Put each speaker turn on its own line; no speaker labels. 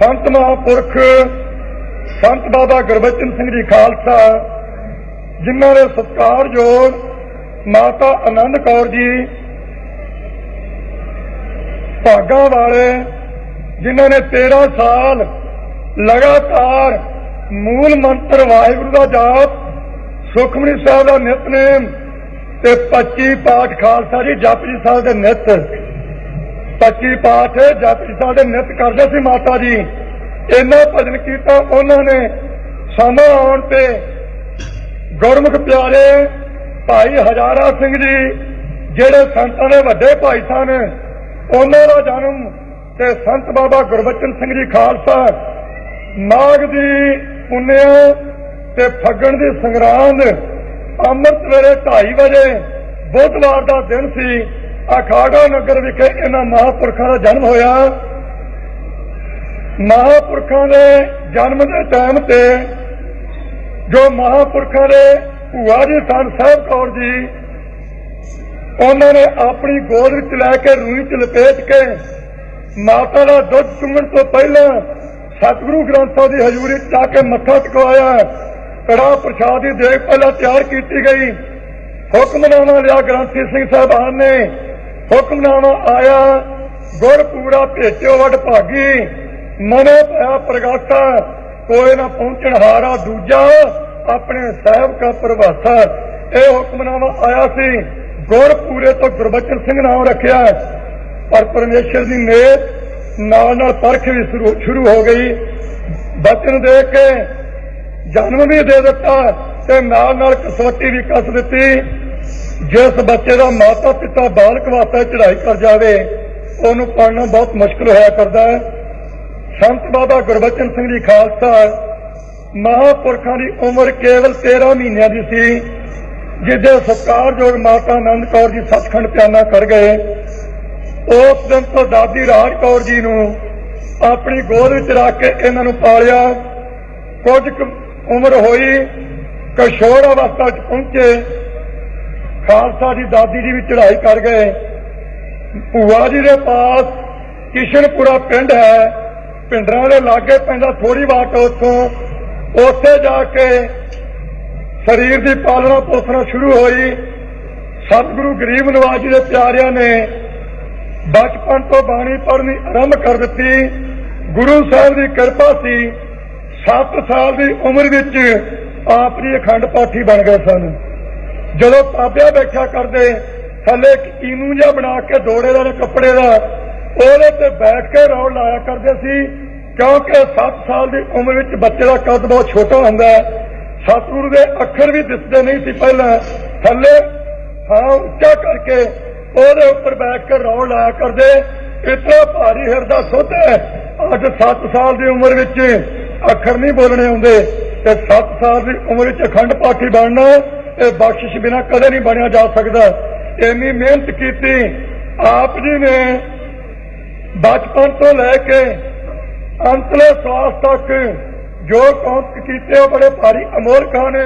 ਸੰਤ ਮਹਾਂਪੁਰਖ, ਸੰਤ ਬਾਬਾ ਗੁਰਬਚਨ ਸਿੰਘ ਜੀ ਖਾਲਸਾ, ਜਿਨ੍ਹਾਂ ਦੇ ਸਤਿਕਾਰਯੋਗ ਮਾਤਾ ਆਨੰਦ ਕੌਰ ਜੀ, ਭਾਗਾਂ ਵਾਲੇ, ਜਿਨ੍ਹਾਂ ਨੇ 13 ਸਾਲ ਲਗਾਤਾਰ ਮੂਲ ਮੰਤਰ ਵਾਹਿਗੁਰੂ ਦਾ ਜਾਪ, ਸੁਖਮਨੀ ਸਾਹਿਬ ਦਾ ਨਿਤਨੇਮ ਤੇ 25 ਪਾਠ ਖਾਲਸਾ ਜੀ ਜਪਜੀ ਸਾਹਿਬ ਦੇ ਨਿਤ 25 ਪਾਠ ਜਪਜੀ ਸਾਹਿਬ ਨਿਤ ਕਰਦੇ ਸੀ ਮਾਤਾ ਜੀ। ਇੰਨਾ ਭਜਨ ਕੀਤਾ, ਉਹਨਾਂ ਨੇ ਸਮਾਂ ਆਉਣ ਤੇ ਗੁਰਮੁਖ ਪਿਆਰੇ ਭਾਈ ਹਜ਼ਾਰਾ ਸਿੰਘ ਜੀ, ਜਿਹੜੇ ਸੰਤਾਂ ਦੇ ਵੱਡੇ ਭਾਈ ਸਨ, ਉਹਨਾਂ ਦਾ ਜਨਮ ਤੇ ਸੰਤ ਬਾਬਾ ਗੁਰਬਚਨ ਸਿੰਘ ਜੀ ਖਾਲਸਾ ਮਾਘ ਦੀ ਪੁੰਨਿਆ ਤੇ ਫੱਗਣ ਦੀ ਸੰਗਰਾਂਦ, ਅੰਮ੍ਰਿਤ ਵੇਲੇ 2:30 ਵਜੇ ਬੁੱਧਵਾਰ ਦਾ ਦਿਨ ਸੀ। ਅਖਾੜਾ ਨਗਰ ਵਿਖੇ ਇਹਨਾਂ ਮਹਾਂਪੁਰਖਾਂ ਦਾ ਜਨਮ ਹੋਇਆ। ਮਹਾਂਪੁਰਖਾਂ ਦੇ ਜਨਮ ਦੇ ਟਾਈਮ ਤੇ ਜੋ ਮਹਾਂਪੁਰਖਾਂ ਦੇ ਭੂਆ ਜੀ ਸਨ ਸਾਹਿਬ ਕੌਰ ਜੀ, ਉਹਨਾਂ ਨੇ ਆਪਣੀ ਗੋਦ ਵਿੱਚ ਲੈ ਕੇ ਰੂਈ ਚ ਲਪੇਟ ਕੇ ਮਾਤਾ ਦਾ ਦੁੱਧ ਚੁੰਗਣ ਤੋਂ ਪਹਿਲਾਂ ਸਤਿਗੁਰੂ ਗ੍ਰੰਥ ਸਾਹਿਬ ਦੀ ਹਜ਼ੂਰੀ 'ਚ ਜਾ ਕੇ ਮੱਥਾ ਟਿਕਵਾਇਆ ਕੜਾ ਪ੍ਰਸ਼ਾਦ ਦੀ ਦੇਗ ਪਹਿਲਾਂ ਤਿਆਰ ਕੀਤੀ ਗਈ। ਹੁਕਮਨਾਮਾ ਲਿਆ ਗ੍ਰੰਥੀ ਸਿੰਘ ਸਾਹਿਬਾਨ ਨੇ। ਹੁਕਮਨਾਮਾ ਆਇਆ ਗੁਰ ਪੂਰਾ ਭੇਜਿਓ ਵਡ ਭਾਗੀ। ਮਨੋ ਭਇਆ ਪ੍ਰਗਾਸਾ ਕੋਈ ਨਾ ਪਹੁੰਚਣ ਹਾਰਾ ਦੂਜਾ, ਆਪਣੇ ਸਾਹਿਬ ਕਾ ਪ੍ਰਵਾਸਾ ਇਹ ਹੁਕਮਨਾਮਾ ਆਇਆ ਸੀ ਗੁਰ ਪੂਰੇ ਤੋਂ ਗੁਰਬਚਨ ਸਿੰਘ ਨਾਮ ਰੱਖਿਆ। ਪਰ ਪਰਮੇਸ਼ਰ ਦੀ ਮੇਰ ਨਾਲ ਨਾਲ ਪਰਖ ਵੀ ਸ਼ੁਰੂ- ਹੋ ਗਈ। ਬਚਨ ਦੇ ਕੇ ਜਨਮ ਵੀ ਦੇ ਦਿੱਤਾ ਤੇ ਨਾਲ ਨਾਲ ਕਸਵੱਟੀ ਵੀ ਕੱਸ ਦਿੱਤੀ। ਜਿਸ ਬੱਚੇ ਦਾ ਮਾਤਾ ਪਿਤਾ ਬਾਲਕ ਵਾਸਤੇ ਚੜ੍ਹਾਈ ਕਰ ਜਾਵੇ, ਉਹਨੂੰ ਪੜ੍ਹਨਾ ਬਹੁਤ ਮੁਸ਼ਕਲ ਹੋਇਆ ਕਰਦਾ ਹੈ। ਸੰਤ ਬਾਬਾ ਗੁਰਬਚਨ ਸਿੰਘ ਜੀ ਖਾਲਸਾ ਮਹਾਂਪੁਰਖਾਂ ਦੀ ਉਮਰ ਕੇਵਲ 13 ਮਹੀਨਿਆਂ ਦੀ ਸੀ ਜਿਹਦੇ ਸਤਿਕਾਰਯੋਗ ਮਾਤਾ ਆਨੰਦ ਕੌਰ ਜੀ ਸੱਚਖੰਡ ਪਿਆਨਾ ਕਰ ਗਏ। ਉਸ ਦਿਨ ਤੋਂ ਦਾਦੀ ਰਾਜ ਕੌਰ ਜੀ ਨੂੰ ਆਪਣੀ ਗੋਦ ਵਿੱਚ ਰੱਖ ਕੇ ਇਹਨਾਂ ਨੂੰ ਪਾਲਿਆ। ਕੁਝ ਉਮਰ ਹੋਈ, ਕਿਸ਼ੋਰ ਅਵਸਥਾ 'ਚ ਪਹੁੰਚੇ। ਖਾਲਸਾ ਦੀ ਦਾਦੀ ਜੀ ਵੀ ਚੜ੍ਹਾਈ ਕਰ ਗਏ। ਭੂਆ ਜੀ ਦੇ ਪਾਸ ਕਿਸ਼ਨਪੁਰਾ ਪਿੰਡ ਹੈ। ਪਿੰਡਰਾਂ ਦੇ ਲਾਗੇ ਪੈਂਦਾ ਥੋੜੀ ਬਾਟ ਉੱਥੋਂ। ਉੱਥੇ ਜਾ ਕੇ ਸਰੀਰ ਦੀ ਪਾਲਣਾ ਪੋਸਣਾ ਸ਼ੁਰੂ ਹੋਈ। ਸਤਿਗੁਰੂ ਗਰੀਬ ਨਵਾਜ ਜੀ ਦੇ ਪਿਆਰਿਆਂ ਨੇ ਬਚਪਨ ਤੋਂ ਬਾਣੀ ਪੜ੍ਹਨੀ ਆਰੰਭ ਕਰ ਦਿੱਤੀ। ਗੁਰੂ ਸਾਹਿਬ ਦੀ ਕਿਰਪਾ ਸੀ। 7 ਸਾਲ ਦੀ ਉਮਰ ਵਿੱਚ ਆਪ ਜੀ ਅਖੰਡ ਪਾਠੀ ਬਣ ਗਏ ਸਨ। ਜਦੋਂ ਤਾਬਿਆ ਬੈਠਾ ਕਰਦੇ, ਥੱਲੇ ਇੱਕ ਈਨੂ ਜਿਹਾ ਬਣਾ ਕੇ ਦੋੜੇ ਦਾ ਤੇ ਕੱਪੜੇ ਦਾ, ਉਹਦੇ ਤੇ ਬੈਠ ਕੇ ਰੌਣ ਲਾਇਆ ਕਰਦੇ ਸੀ, ਕਿਉਂਕਿ 7 ਸਾਲ ਦੀ ਉਮਰ ਵਿੱਚ ਬੱਚੇ ਦਾ ਕੱਦ ਬਹੁਤ ਛੋਟਾ ਹੁੰਦਾ ਹੈ। ਸਤਿਗੁਰੂ ਦੇ ਅੱਖਰ ਵੀ ਦਿਸਦੇ ਨਹੀਂ ਸੀ ਪਹਿਲਾਂ। ਥੱਲੇ ਹਾਂ ਉੱਚਾ ਕਰਕੇ ਉਹਦੇ ਉੱਪਰ ਬੈਠ ਕੇ ਰੌਣ ਲਾਇਆ ਕਰਦੇ। ਇਤਨਾ ਭਾਰੀ ਹਿਰਦਾ ਸੁੱਧ ਹੈ। ਅੱਜ 7 ਸਾਲ ਦੀ ਉਮਰ ਵਿੱਚ ਅੱਖਰ ਨਹੀਂ ਬੋਲਣੇ ਆਉਂਦੇ ਤੇ 7 ਸਾਲ ਦੀ ਉਮਰ ਵਿੱਚ ਅਖੰਡ ਪਾਠੀ ਬਣਨਾ ਇਹ ਬਖਸ਼ਿਸ਼ ਬਿਨਾ ਕਦੇ ਨਹੀਂ ਬਣਿਆ ਜਾ ਸਕਦਾ। ਇੰਨੀ ਮਿਹਨਤ ਕੀਤੀ, ਆਪ ਜੀ ਨੇ ਬਚਪਨ ਤੋਂ ਲੈ ਕੇ ਅੰਤਲੇ ਸਵਾਸ ਤੱਕ ਜੋ ਕੌਂਕ ਕੀਤੇ ਉਹ ਬੜੇ ਭਾਰੀ ਅਮੋਲ ਅਮੋਲਕ ਨੇ।